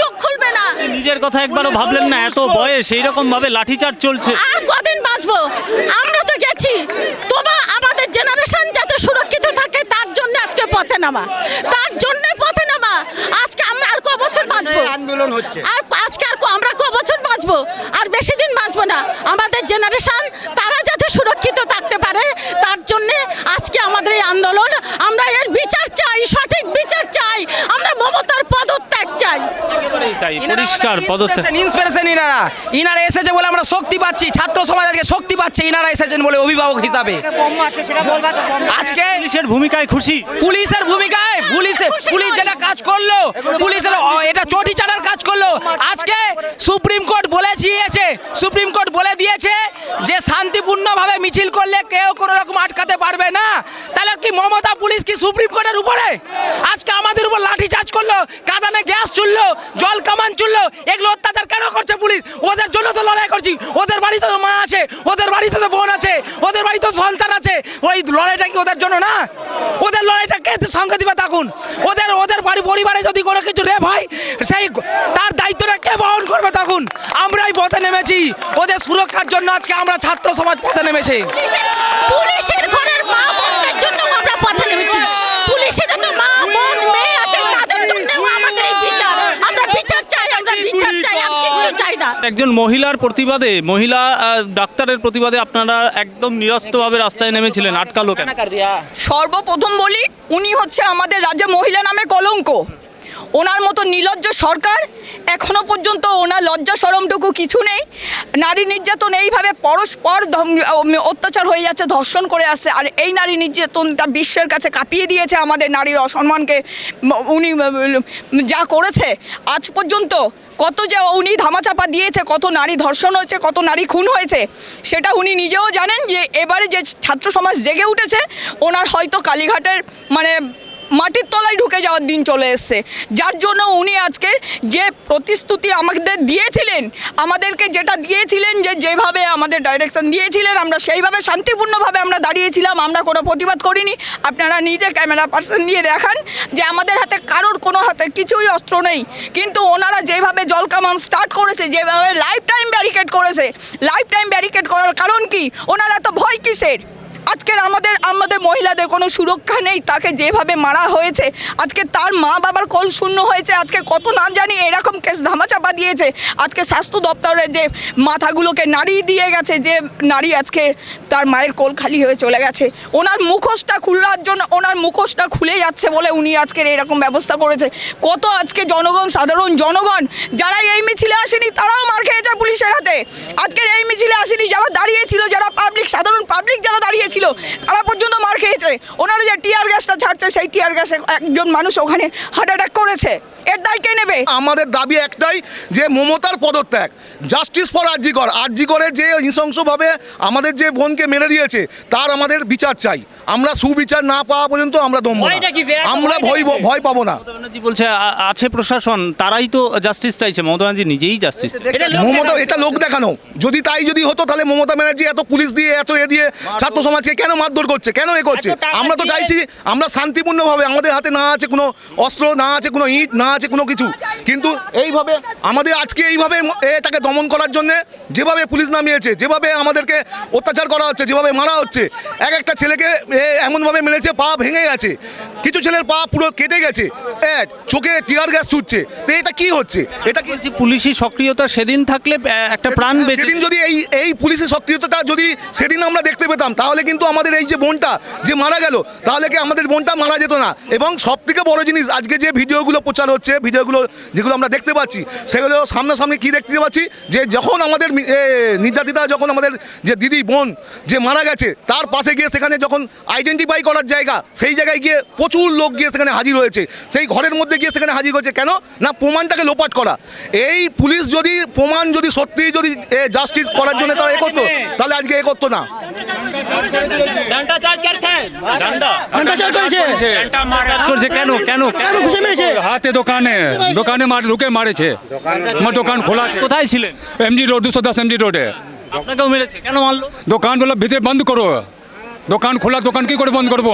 চোখ খুলবে না। নিজের কথা একবারও ভাবলেন না এত বয়স সেই রকম ভাবে লাঠিচার্জ চলছে। আর কদিন বাঁচবো? আমরা তো গেছি। তোমা আমাদের জেনারেশন যাতে সুরক্ষিত থাকে তার জন্য আজকে পথে নামা। তার জন্য পথে নামা। আজকে আমরা আর ক বছর বাঁচবো আন্দোলন হচ্ছে। আর আজকে আর আমরা ক বছর বাঁচবো? আর বেশি দিন বাঁচবো না। আমাদের জেনারেশন তারা যাতে সুরক্ষিত থাকতে পারে তার জন্য আজকে আমাদের এই আন্দোলন। আমরা এর বিচার চাই। তাই পরিষ্কার পদত্যাগ। ইন্সপিরেশন ইনারা। ইনারা এসেছে বলে আমরা শক্তি পাচ্ছি ছাত্র সমাজ আজকে শক্তি পাচ্ছে ইনারা এসেছেন বলে অভিভাবক হিসাবে। আজকে পুলিশের ভূমিকায় খুশি। পুলিশের ভূমিকায় পুলিশের পুলিশ যেটা কাজ করল পুলিশের এটা চটি চাটার কাজ করল। আজকে সুপ্রিম কোর্ট বলে দিয়েছে সুপ্রিম কোর্ট বলে দিয়েছে যে শান্তিপূর্ণভাবে মিছিল করলে কেউ কোনো রকম আটকাতে পারবে না। তাহলে কি মমতা পুলিশ কি সুপ্রিম কোর্টের উপরে আজকে আমাদের উপর লাঠি চার্জ করল কাদানে গ্যাস চুললো, জল কামান চুললো, এগুলো অত্যাচার কেন করছে পুলিশ? ওদের জন্য তো লড়াই করছি। ওদের বাড়িতে তো মা আছে, ওদের বাড়িতে তো বোন আছে, ওদের বাড়িতে সন্তান আছে। ওই লড়াইটা কি ওদের জন্য না? ওদের লড়াইটা কে সঙ্গে দিবে তখন? ওদের ওদের বাড়ি পরিবারে যদি কোনো কিছু রেপ হয়, সেই তার দায়িত্বটা কে বহন করবে তখন? আমরাই পথে নেমেছি। ওদের সুরক্ষার জন্য আজকে আমরা ছাত্র সমাজ পথে নেমেছি। পুলিশের ঘরের মা বোনদের জন্য আমরা পথে নেমেছি পুলিশের তো মা বোন মেয়ে আছে তাদের জন্য আমাদের এই বিচার আমরা বিচার চাই আমরা বিচার চাই আর কিচ্ছু চাই না একজন মহিলার প্রতিবাদে, মহিলা ডাক্তারের প্রতিবাদে আপনারা একদম নিরস্তভাবে রাস্তায় নেমেছিলেন, আটকালো কেন? সর্বপ্রথম বলি, উনি হচ্ছে আমাদের রাজ্যে মহিলা নামে কলঙ্ক। ওনার মতো নির্লজ্জ সরকার এখনও পর্যন্ত ওনার লজ্জা সরমটুকু কিছু নেই। নারী নির্যাতন এইভাবে পরস্পর অত্যাচার হয়ে যাচ্ছে, ধর্ষণ করে আসছে। আর এই নারী নির্যাতনটা বিশ্বের কাছে কাঁপিয়ে দিয়েছে আমাদের নারীর অসম্মানকে। উনি যা করেছে, আজ পর্যন্ত কত যে উনি ধামাচাপা দিয়েছে, কত নারী ধর্ষণ হয়েছে, কত নারী খুন হয়েছে, সেটা উনি নিজেও জানেন যে এবারে যে ছাত্র সমাজ জেগে উঠেছে, ওনার হয়তো কালীঘাটের মানে মাটির তলায় ঢুকে যাওয়ার দিন চলে এসছে। যার জন্য উনি আজকে যে প্রতিশ্রুতি আমাদের দিয়েছিলেন, আমাদেরকে যেটা দিয়েছিলেন যে যেভাবে আমাদের ডাইরেকশন দিয়েছিলেন, আমরা সেইভাবে শান্তিপূর্ণভাবে আমরা দাঁড়িয়েছিলাম, আমরা কোনো প্রতিবাদ করিনি। আপনারা নিজে ক্যামেরা পার্সন দিয়ে দেখান যে আমাদের হাতে কারোর কোনো হাতে কিছুই অস্ত্র নেই। কিন্তু ওনারা যেভাবে জল কামান স্টার্ট করেছে, যেভাবে লাইফ টাইম ব্যারিকেড করেছে লাইফ টাইম ব্যারিকেড করার কারণ কি? ওনারা তো ভয় কিসের? আজকের আমাদের আমাদের মহিলাদের কোনো সুরক্ষা নেই, তাকে যেভাবে মারা হয়েছে, আজকে তার মা বাবার কোল শূন্য হয়েছে, আজকে কত নাম জানি এরকম কেস ধামাচাপা দিয়েছে, আজকে স্বাস্থ্য দপ্তরের যে মাথাগুলোকে নাড়িয়ে দিয়ে গেছে, যে নারী আজকে তার মায়ের কোল খালি হয়ে চলে গেছে, ওনার মুখোশটা খুলার জন্য, ওনার মুখোশটা খুলে যাচ্ছে বলে উনি আজকের এরকম ব্যবস্থা করেছে, কত আজকে জনগণ, সাধারণ জনগণ, যারা এই মিছিলে আসেনি, তারাও মার খেয়েছে পুলিশের হাতে। আজকের এই মিছিলে আসেনি যারা দাঁড়িয়েছিল যারা পাবলিক সাধারণ পাবলিক যারা দাঁড়িয়েছিল তারা পর্যন্ত মার খেয়েছে। ওনারা যে টিয়ার গ্যাসটা ছাড়ছে সেই টিয়ার গ্যাসে একজন মানুষ ওখানে হার্ট অ্যাটাক করেছে। এর দায় কে নেবে? আমাদের দাবি একটাই যে মমতার পদত্যাগ। Justice for RG Kar. আরজিকরে যে নৃশংসভাবে আমাদের যে বোনকে মেরে দিয়েছে তার আমাদের বিচার চাই। আমরা সুবিচার না পাওয়া পর্যন্ত আমরা দমবো না। আমরা ভয় ভয় পাবো না। বলছে আছে প্রশাসন তারাই তো জাস্টিস চাইছে। মমতা ব্যানার্জি নিজেই জাস্টিস মমতা এটা লোক দেখানো। যদি তাই যদি হতো তাহলে মমতা ব্যানার্জি এত পুলিশ দিয়ে এত এ দিয়ে ছাত্র সমাজকে কেন মারধর করছে? কেন এ করছে? আমরা তো চাইছি আমরা শান্তিপূর্ণভাবে আমাদের হাতে না আছে কোনো অস্ত্র না আছে কোনো ইট না আছে কোনো কিছু। কিন্তু এইভাবে আমাদের আজকে এইভাবে এটাকে দমন করার জন্য যেভাবে পুলিশ নামিয়েছে যেভাবে আমাদেরকে অত্যাচার করা হচ্ছে যেভাবে মারা হচ্ছে এক একটা ছেলেকে এমনভাবে মেরেছে পা ভেঙে গেছে। কিছু ছেলের পা পুরো কেটে গেছে। এক চোখে টিয়ার গ্যাস ছুটছে। তো এটা কি হচ্ছে? এটা কি পুলিশি সক্রিয়তা সেদিন থাকলে আহ, একটা প্রাণ বেঁচে সেদিন যদি এই এই পুলিশের সক্রিয়তাটা যদি সেদিন আমরা দেখতে পেতাম তাহলে কিন্তু আমাদের এই যে বোনটা যে মারা গেল তাহলে কি আমাদের বোনটা মারা যেত না? এবং সব থেকে বড় জিনিস আজকে যে ভিডিওগুলো প্রচার হচ্ছে ভিডিওগুলো যেগুলো আমরা দেখতে পাচ্ছি সেগুলো সামনাসামনি কি দেখতে পাচ্ছি? যে যখন আমাদের নির্যাতিতা যখন আমাদের যে দিদি বোন যে মারা গেছে তার পাশে গিয়ে সেখানে যখন আইডেন্টিফাই করার জায়গা সেই জায়গায় গিয়ে প্রচুর লোক গিয়ে সেখানে হাজির হয়েছে। সেই ঘরের মধ্যে গিয়ে সেখানে হাজির হয়েছে। কেন? না প্রমাণটাকে লোপাট করা। এই পুলিশ যদি প্রমাণ যদি সত্যি যদি জাস্টিস করার জন্য তারা এ করতো তাহলে আজকে এ করতো না। হাতে দোকানে দোকানে মার ঢুকে মারেছে। আমার দোকান খোলা কোথায় ছিলেন? এমজি রোড দুশো দশ এমজি রোডে। আপনাকেও মেরেছে। কেন মারলো? দোকান বলে ভিতরে বন্ধ করো। দোকান খোলা দোকান কি করে বন্ধ করব?